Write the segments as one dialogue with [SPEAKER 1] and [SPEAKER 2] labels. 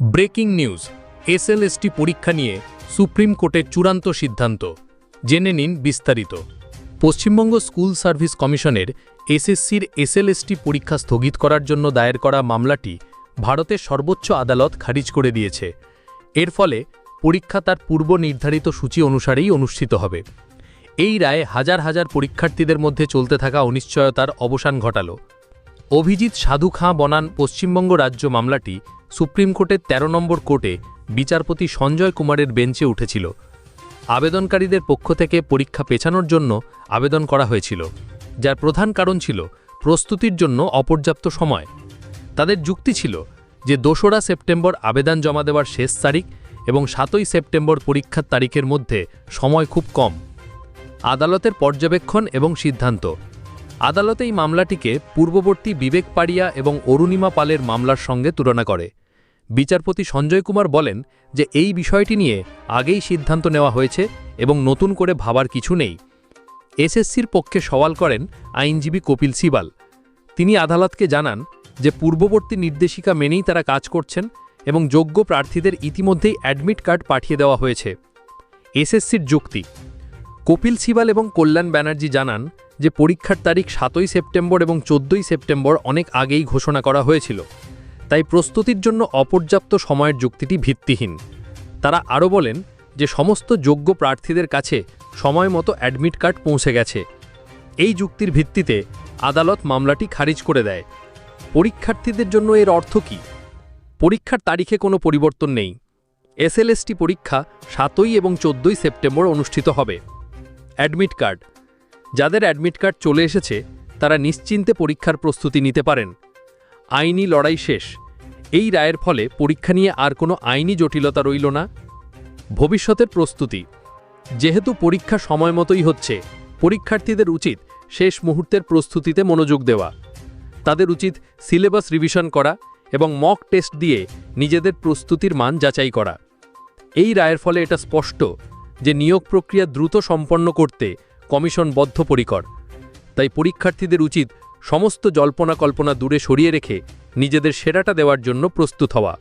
[SPEAKER 1] Breaking news, SLST পরীক্ষা নিয়ে supreme কোর্টের চূড়ান্ত সিদ্ধান্ত। জেনে নিন বিস্তারিত। পশ্চিমবঙ্গ স্কুল সার্ভিস কমিশনের এসএসসির এসএলএসটি পরীক্ষা স্থগিত করার জন্য দায়ের করা মামলাটি ভারতের সর্বোচ্চ আদালত খারিজ করে দিয়েছে। এর ফলে পরীক্ষা তার পূর্ব নির্ধারিত সূচি অনুসারেই অনুষ্ঠিত হবে। এই রায়ে হাজার হাজার পরীক্ষার্থীদের মধ্যে চলতে থাকা অনিশ্চয়তার অবসান ঘটালো। অভিজিৎ সাধু খাঁ বনান পশ্চিমবঙ্গ রাজ্য মামলাটি সুপ্রিম কোর্টের ১৩ নম্বর কোর্টে বিচারপতি সঞ্জয় কুমারের বেঞ্চে উঠেছিল। আবেদনকারীদের পক্ষ থেকে পরীক্ষা পেছানোর জন্য আবেদন করা হয়েছিল, যার প্রধান কারণ ছিল প্রস্তুতির জন্য অপর্যাপ্ত সময়। তাদের যুক্তি ছিল যে দোসরা সেপ্টেম্বর আবেদন জমা দেওয়ার শেষ তারিখ এবং সাতই সেপ্টেম্বর পরীক্ষার তারিখের মধ্যে সময় খুব কম। আদালতের পর্যবেক্ষণ এবং সিদ্ধান্ত। আদালত এই মামলাটিকে পূর্ববর্তী বিবেক পাড়িয়া এবং অরুণিমা পালের মামলার সঙ্গে তুলনা করে। বিচারপতি সঞ্জয় কুমার বলেন যে এই বিষয়টি নিয়ে আগেই সিদ্ধান্ত নেওয়া হয়েছে এবং নতুন করে ভাবার কিছু নেই। এসএসসির পক্ষে সওয়াল করেন আইনজীবী কপিল সিবাল। তিনি আদালতকে জানান যে পূর্ববর্তী নির্দেশিকা মেনেই তারা কাজ করছেন এবং যোগ্য প্রার্থীদের ইতিমধ্যেই অ্যাডমিট কার্ড পাঠিয়ে দেওয়া হয়েছে। এসএসসির যুক্তি কপিল সিবাল এবং কল্যাণ ব্যানার্জি জানান যে পরীক্ষার তারিখ সাতই সেপ্টেম্বর এবং চোদ্দই সেপ্টেম্বর অনেক আগেই ঘোষণা করা হয়েছিল। তাই প্রস্তুতির জন্য অপর্যাপ্ত সময়ের যুক্তিটি ভিত্তিহীন। তারা আরও বলেন যে সমস্ত যোগ্য প্রার্থীদের কাছে সময় মতো অ্যাডমিট কার্ড পৌঁছে গেছে। এই যুক্তির ভিত্তিতে আদালত মামলাটি খারিজ করে দেয়। পরীক্ষার্থীদের জন্য এর অর্থ কী? পরীক্ষার তারিখে কোনো পরিবর্তন নেই। এসএলএসটি পরীক্ষা সাতই এবং চোদ্দই সেপ্টেম্বর অনুষ্ঠিত হবে। Admit card. যাদের অ্যাডমিট কার্ড চলে এসেছে, তারা নিশ্চিন্তে পরীক্ষার প্রস্তুতি নিতে পারেন। আইনি লড়াই শেষ। এই রায়ের ফলে পরীক্ষা নিয়ে আর কোনো আইনি জটিলতা রইল না। ভবিষ্যতের প্রস্তুতি। যেহেতু পরীক্ষা সময় মতোই হচ্ছে, পরীক্ষার্থীদের উচিত শেষ মুহূর্তের প্রস্তুতিতে মনোযোগ দেওয়া। তাদের উচিত সিলেবাস রিভিশন করা এবং মক টেস্ট দিয়ে নিজেদের প্রস্তুতির মান যাচাই করা। এই রায়ের ফলে এটা স্পষ্ট যে নিয়োগ প্রক্রিয়া দ্রুত সম্পন্ন করতে কমিশন বদ্ধপরিকর। তাই পরীক্ষার্থীদের উচিত সমস্ত জল্পনা কল্পনা দূরে সরিয়ে রেখে নিজেদের সেরাটা দেওয়ার জন্য প্রস্তুত হওয়া।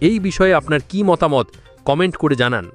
[SPEAKER 1] এই বিষয়ে আপনার কি মতামত, কমেন্ট করে জানান।